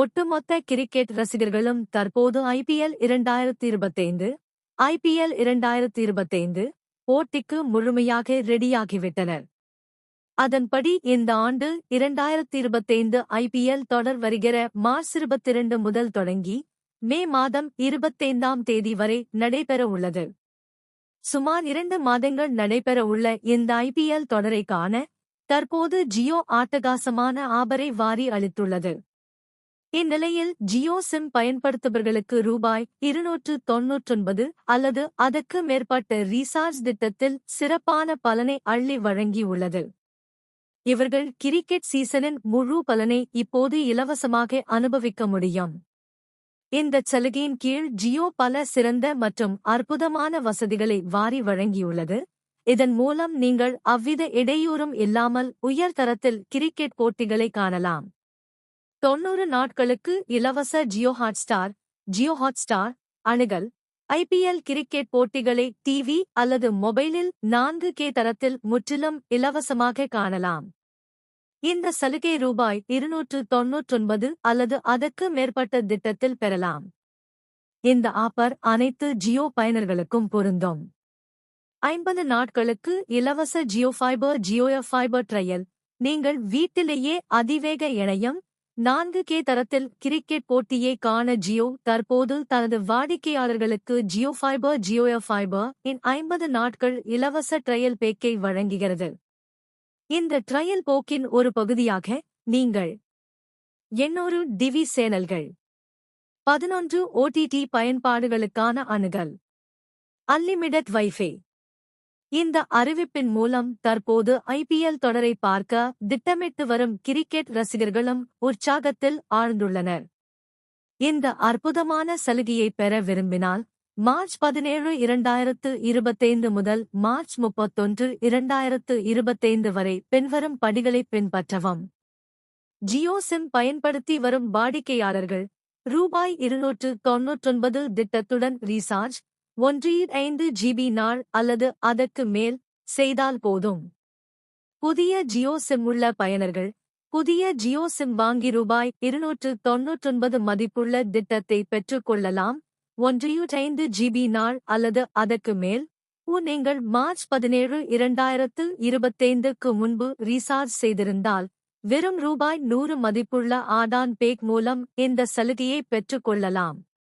ஒட்டுமொத்த கிரிக்கெட் ரசிகர்களும் தற்போது ஐபிஎல் இரண்டாயிரத்தி இருபத்தைந்து ஐபிஎல் இரண்டாயிரத்தி இருபத்தைந்து போட்டிக்கு முழுமையாக ரெடியாகிவிட்டனர். அதன்படி இந்த ஆண்டு இரண்டாயிரத்தி இருபத்தைந்து ஐபிஎல் தொடர் வருகிற மார்ச் இருபத்திரண்டு முதல் தொடங்கி மே மாதம் இருபத்தைந்தாம் தேதி வரை நடைபெற உள்ளது. சுமார் இரண்டு மாதங்கள் நடைபெற உள்ள இந்த ஐபிஎல் தொடரை காண தற்போது ஜியோ ஆட்டகாசமான ஆபரை வாரி அளித்துள்ளது. இந்நிலையில் ஜியோ சிம் பயன்படுத்துபவர்களுக்கு ரூபாய் இருநூற்று தொன்னூற்றொன்பது அல்லது அதற்கு மேற்பட்ட ரீசார்ஜ் திட்டத்தில் சிறப்பான பலனை அள்ளி வழங்கியுள்ளது. இவர்கள் கிரிக்கெட் சீசனின் முழு பலனை இப்போது இலவசமாக அனுபவிக்க முடியும். இந்த சலுகையின் கீழ் ஜியோ பல சிறந்த மற்றும் அற்புதமான வசதிகளை வாரி வழங்கியுள்ளது. இதன் மூலம் நீங்கள் அவ்வித இடையூறும் இல்லாமல் உயர்தரத்தில் கிரிக்கெட் போட்டிகளை காணலாம். தொன்னூறு நாட்களுக்கு இலவச ஜியோ ஹாட்ஸ்டார் ஜியோ ஹாட்ஸ்டார் அணுகல் ஐபிஎல் கிரிக்கெட் போட்டிகளை டிவி அல்லது மொபைலில் நான்கு கே தரத்தில் முற்றிலும் இலவசமாக காணலாம். இந்த சலுகை ரூபாய் இருநூற்று தொன்னூற்றொன்பது அல்லது அதற்கு மேற்பட்ட திட்டத்தில் பெறலாம். இந்த ஆப்பர் அனைத்து ஜியோ பயனர்களுக்கும் பொருந்தும். ஐம்பது நாட்களுக்கு இலவச Jio Fiber Jio Fiber trial. நீங்கள் வீட்டிலேயே அதிவேக இணையம் நான்கு கே தரத்தில் கிரிக்கெட் போட்டியை காண ஜியோ தற்போது தனது வாடிக்கையாளர்களுக்கு ஜியோ ஃபைபர் ஜியோ ஃபைபர் இன் ஐம்பது நாட்கள் இலவச ட்ரையல் பேக்கை வழங்குகிறது. இந்த ட்ரையல் போக்கின் ஒரு பகுதியாக நீங்கள் எண்ணூறு டிவி சேனல்கள் பதினொன்று ஓடிடி பயன்பாடுகளுக்கான அணுகல் அன்லிமிடெட் வைஃபை இந்த அறிவிப்பின் மூலம் தற்போது ஐபிஎல் தொடரை பார்க்க திட்டமிட்டு வரும் கிரிக்கெட் ரசிகர்களும் உற்சாகத்தில் ஆழ்ந்துள்ளனர். இந்த அற்புதமான சலுகையை பெற விரும்பினால் மார்ச் பதினேழு இரண்டாயிரத்து இருபத்தைந்து முதல் மார்ச் முப்பத்தொன்று இரண்டாயிரத்து இருபத்தைந்து வரை பின்வரும் படிகளை பின்பற்றவும். ஜியோ சிம் பயன்படுத்தி வரும் வாடிக்கையாளர்கள் ரூபாய் இருநூற்று தொன்னூற்றொன்பது திட்டத்துடன் ரீசார்ஜ் ஒன்றில் ஐந்து ஜிபி நாள் அல்லது அதற்கு மேல் செய்தால் போதும். புதிய ஜியோ சிம் உள்ள பயனர்கள் புதிய ஜியோ சிம் வாங்கி ரூபாய் இருநூற்று தொன்னூற்றொன்பது மதிப்புள்ள திட்டத்தை பெற்றுக்கொள்ளலாம் கொள்ளலாம். ஐந்து ஜிபி நாள் அல்லது அதற்கு மேல். நீங்கள் மார்ச் பதினேழு இரண்டாயிரத்து இருபத்தைந்துக்கு முன்பு ரீசார்ஜ் செய்திருந்தால் வெறும் ரூபாய் நூறு மதிப்புள்ள ஆடான் பேக் மூலம் இந்த சலுகையை பெற்றுக்கொள்ளலாம்